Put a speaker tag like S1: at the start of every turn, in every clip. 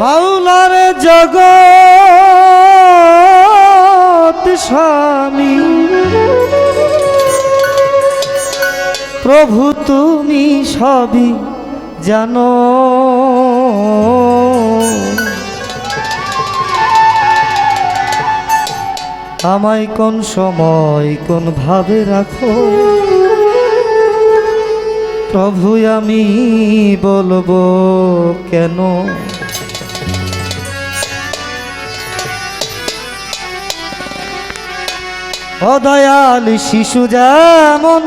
S1: মাওলার জগৎ স্বামী প্রভু তুমি সবই জানো। আমায় কোন সময়, কোন ভাবে রাখো? প্রভু, আমি বলব কেন? অদয়াল শিশু যেমন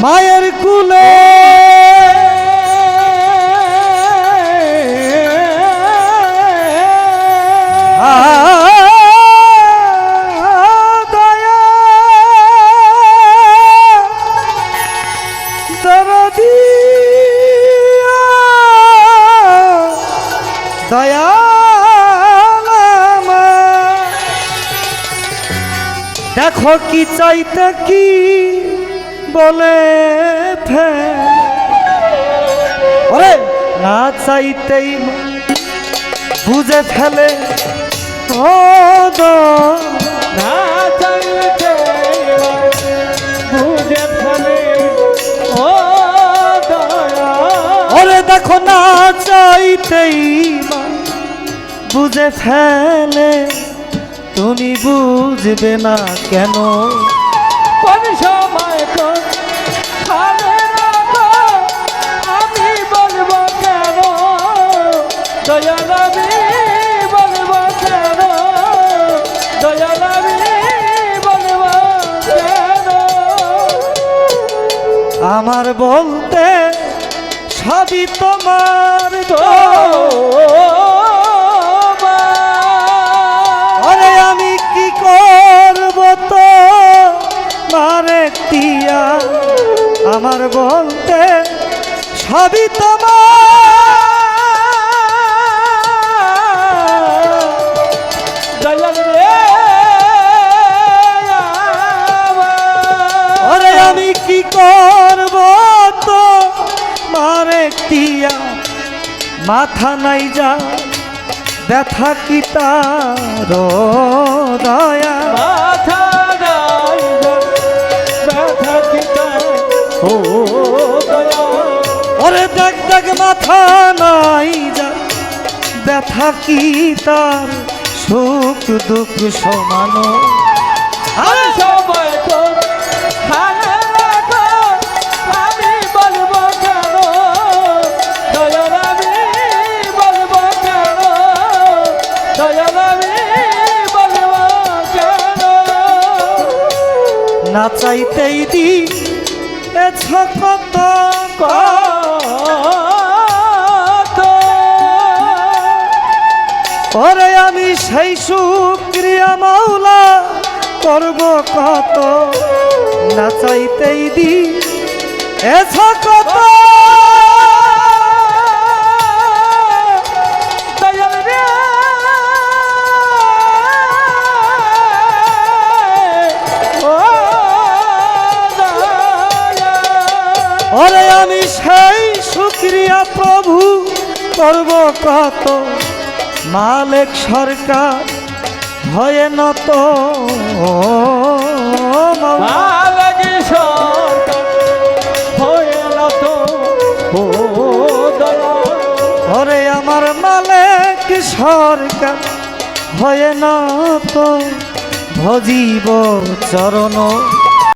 S1: মায়ের কুলে দেখো কি চাইতে কি বলে ফেল না চাইতেই বুঝে ফেলে।
S2: না ফেলে।
S1: দেখো না চাইতেই বুঝে ফেলে। তুমি বুঝবে না কেন?
S2: সময় আমি বলব কেন? দয়ালাবি বলব কেন? দয়ালাবি বলব কেন?
S1: আমার বলতে সবই তোমার আমার বলতে সবই তোমার। আমি কি করব তো? মারে তিয়া মাথা নাই যা, ব্যথা কি তার? দয়া। ওরে দেখ দেখ মাথা নাই যা। ব্যথা কি তার? সুখ দুঃখ সমানো। না চাইতেই দি এছ কত
S2: কত
S1: ওরে আমি সেই সুক্রিয়া মাওলা করব কত না চাইতেই দি এছ কত ওরে আমি সেই সুক্রিয়া প্রভু করব কত মালিক সরকার নত।
S2: হয়ে না তো ও দয়া
S1: ওরে আমার মালিক সরকার ভয়ে নত। ভজিব চরণ।